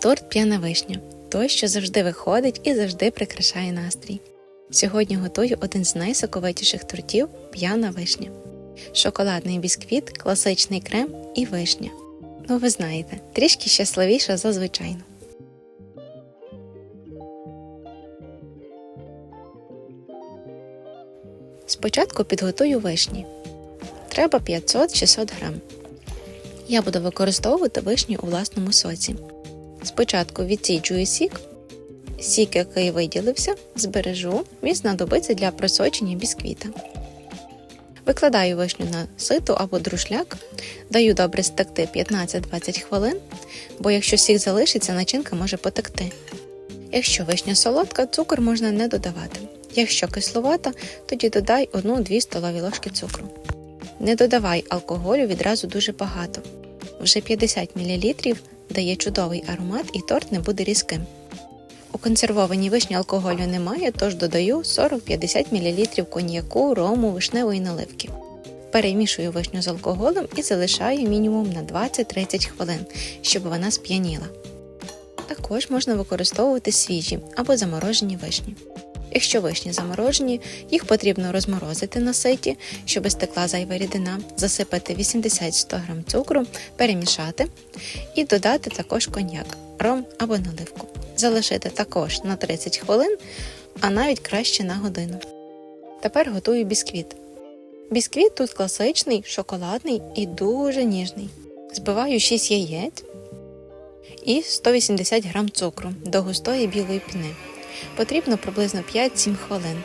Торт п'яна вишня той, що завжди виходить і завжди прикрашає настрій. Сьогодні готую один з найсоковитіших тортів п'яна вишня. Шоколадний бісквіт, класичний крем і вишня. Ну, ви знаєте, трішки щасливіша за звичайну. Спочатку підготую вишні. Треба 500-600 грам. Я буду використовувати вишню у власному соці. Спочатку відсіджую сік. Сік, який виділився, збережу, він знадобиться для просочення бісквіта. Викладаю вишню на сито або друшляк, даю добре стекти 15-20 хвилин, бо якщо сік залишиться, начинка може потекти. Якщо вишня солодка, цукор можна не додавати. Якщо кисловата, тоді додай 1-2 столові ложки цукру. Не додавай алкоголю відразу дуже багато. Вже 50 мл дає чудовий аромат і торт не буде різким. У консервованій вишні алкоголю немає, тож додаю 40-50 мл коньяку, рому, вишневої наливки. Перемішую вишню з алкоголем і залишаю мінімум на 20-30 хвилин, щоб вона сп'яніла. Також можна використовувати свіжі або заморожені вишні. Якщо вишні заморожені, їх потрібно розморозити на ситі, щоб стекла зайва рідина, засипати 80-100 г цукру, перемішати і додати також коньяк, ром або наливку. Залишити також на 30 хвилин, а навіть краще на годину. Тепер готую бісквіт. Бісквіт тут класичний, шоколадний і дуже ніжний. Збиваю 6 яєць і 180 г цукру до густої білої піни. Потрібно приблизно 5-7 хвилин,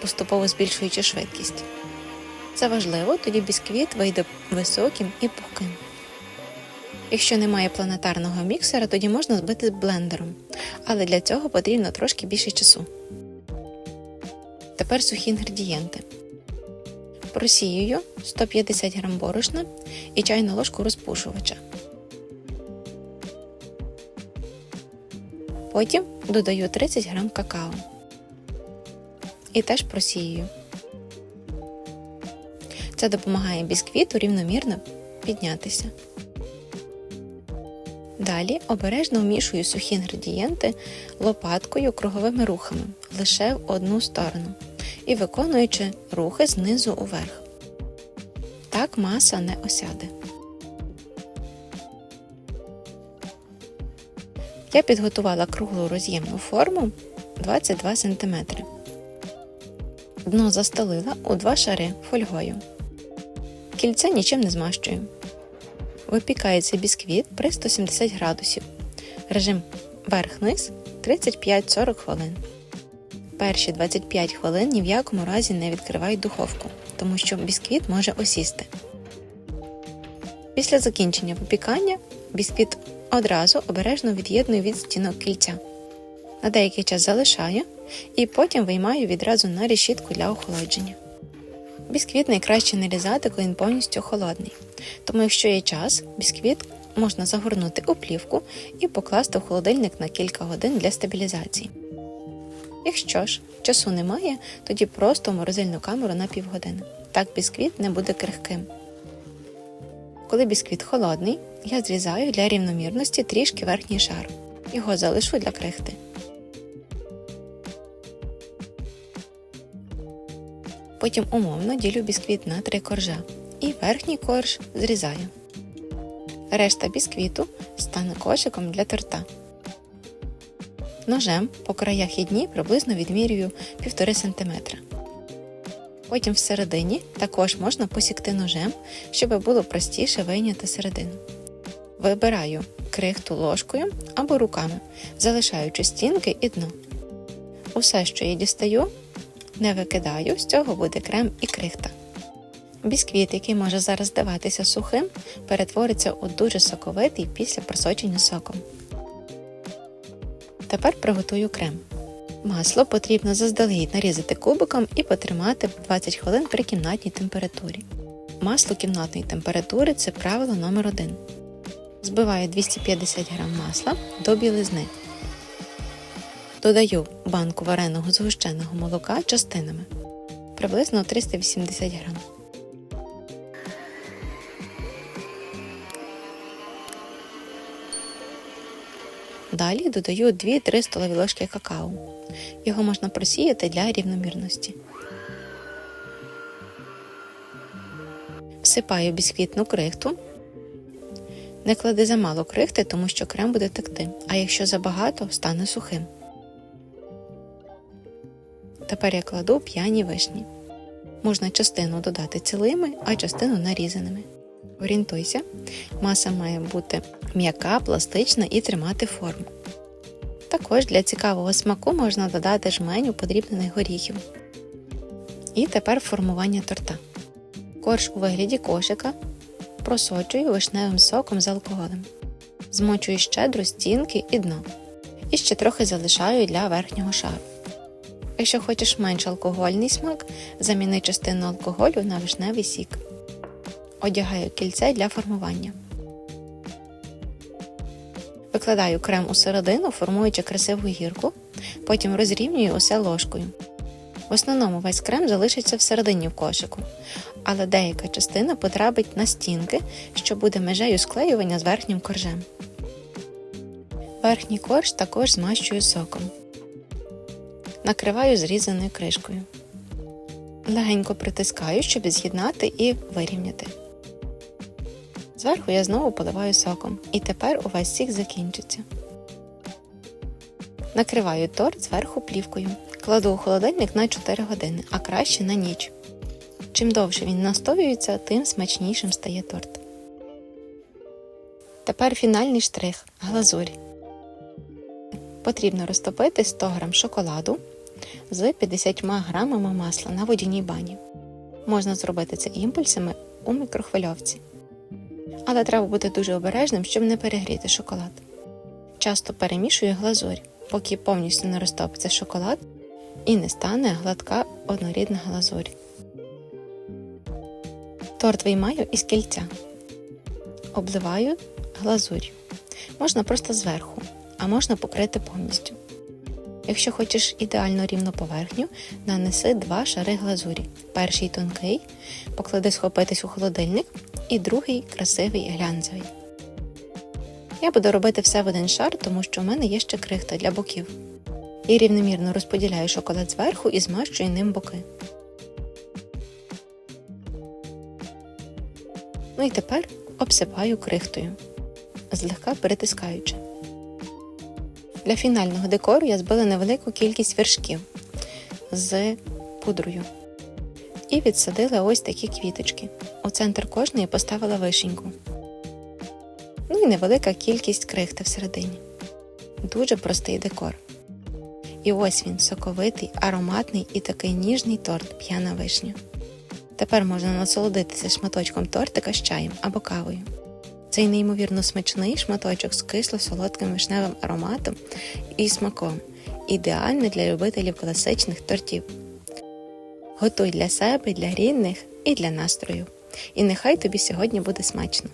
поступово збільшуючи швидкість. Це важливо, тоді бісквіт вийде високим і пухким. Якщо немає планетарного міксера, тоді можна збити блендером, але для цього потрібно трошки більше часу. Тепер сухі інгредієнти. Просіюю 150 г борошна і чайну ложку розпушувача. Потім додаю 30 г какао і теж просіюю. Це допомагає бісквіту рівномірно піднятися. Далі обережно вмішую сухі інгредієнти лопаткою круговими рухами лише в одну сторону і виконуючи рухи знизу уверх. Так маса не осяде. Я підготувала круглу роз'ємну форму 22 см. Дно застелила у два шари фольгою. Кільце нічим не змащую. Випікається бісквіт при 170 градусів. Режим верх-низ 35-40 хвилин. Перші 25 хвилин ні в якому разі не відкривай духовку, тому що бісквіт може осісти. Після закінчення випікання бісквіт одразу обережно від'єдную від стінок кільця. На деякий час залишаю і потім виймаю відразу на решітку для охолодження. Бісквіт найкраще нарізати, коли він повністю холодний. Тому, якщо є час, бісквіт можна загорнути у плівку і покласти в холодильник на кілька годин для стабілізації. Якщо ж часу немає, тоді просто в морозильну камеру на півгодини. Так бісквіт не буде крихким. Коли бісквіт холодний, я зрізаю для рівномірності трішки верхній шар. Його залишу для крихти. Потім умовно ділю бісквіт на три коржа і верхній корж зрізаю. Решта бісквіту стане кошиком для торта. Ножем по краях і дні приблизно відмірюю 1,5 см. Потім всередині також можна посікти ножем, щоб було простіше вийняти середину. Вибираю крихту ложкою або руками, залишаючи стінки і дно. Усе, що я дістаю, не викидаю, з цього буде крем і крихта. Бісквіт, який може зараз здаватися сухим, перетвориться у дуже соковитий після просочення соком. Тепер приготую крем. Масло потрібно заздалегідь нарізати кубиком і потримати 20 хвилин при кімнатній температурі. Масло кімнатної температури це правило номер 1 Збиваю 250 г масла до білизни. Додаю банку вареного згущеного молока частинами приблизно 380 г. Далі додаю 2-3 столові ложки какао. Його можна просіяти для рівномірності. Всипаю бісквітну крихту. Не клади замало крихти, тому що крем буде текти, а якщо забагато, стане сухим. Тепер я кладу п'яні вишні. Можна частину додати цілими, а частину нарізаними. Орієнтуйся, маса має бути м'яка, пластична і тримати форму. Також для цікавого смаку можна додати жменю подрібнених горіхів. І тепер формування торта. Корж у вигляді кошика просочую вишневим соком з алкоголем. Змочую щедро стінки і дно. І ще трохи залишаю для верхнього шару. Якщо хочеш менш алкогольний смак, заміни частину алкоголю на вишневий сік. Одягаю кільце для формування. Викладаю крем у середину, формуючи красиву гірку, потім розрівнюю усе ложкою. В основному весь крем залишиться всередині в кошику, але деяка частина потрапить на стінки, що буде межею склеювання з верхнім коржем. Верхній корж також змащую соком. Накриваю зрізаною кришкою. Легенько притискаю, щоб з'єднати і вирівняти. Зверху я знову поливаю соком, і тепер увесь сік закінчиться. Накриваю торт зверху плівкою. Кладу у холодильник на 4 години, а краще на ніч. Чим довше він настоюється, тим смачнішим стає торт. Тепер фінальний штрих глазурь. Потрібно розтопити 100 г шоколаду з 50 г масла на водяній бані. Можна зробити це імпульсами у мікрохвильовці. Але треба бути дуже обережним, щоб не перегріти шоколад. Часто перемішую глазурь, поки повністю не розтопиться шоколад і не стане гладка однорідна глазурь. Торт виймаю із кільця. Обливаю глазур'ю. Можна просто зверху, а можна покрити повністю. Якщо хочеш ідеально рівну поверхню, нанеси два шари глазурі. Перший тонкий, поклади схопитись у холодильник, і другий красивий глянцевий. Я буду робити все в один шар, тому що в мене є ще крихта для боків. І рівномірно розподіляю шоколад зверху і змащую ним боки. Ну і тепер обсипаю крихтою, злегка перетискаючи. Для фінального декору я збила невелику кількість вершків з пудрою. І відсадила ось такі квіточки. У центр кожної поставила вишеньку. Ну і невелика кількість крихти всередині. Дуже простий декор. І ось він соковитий, ароматний і такий ніжний торт п'яна вишня. Тепер можна насолодитися шматочком тортика з чаєм або кавою. Цей неймовірно смачний шматочок з кисло-солодким вишневим ароматом і смаком. Ідеальний для любителів класичних тортів. Готуй для себе, для рідних і для настрою. І нехай тобі сьогодні буде смачно.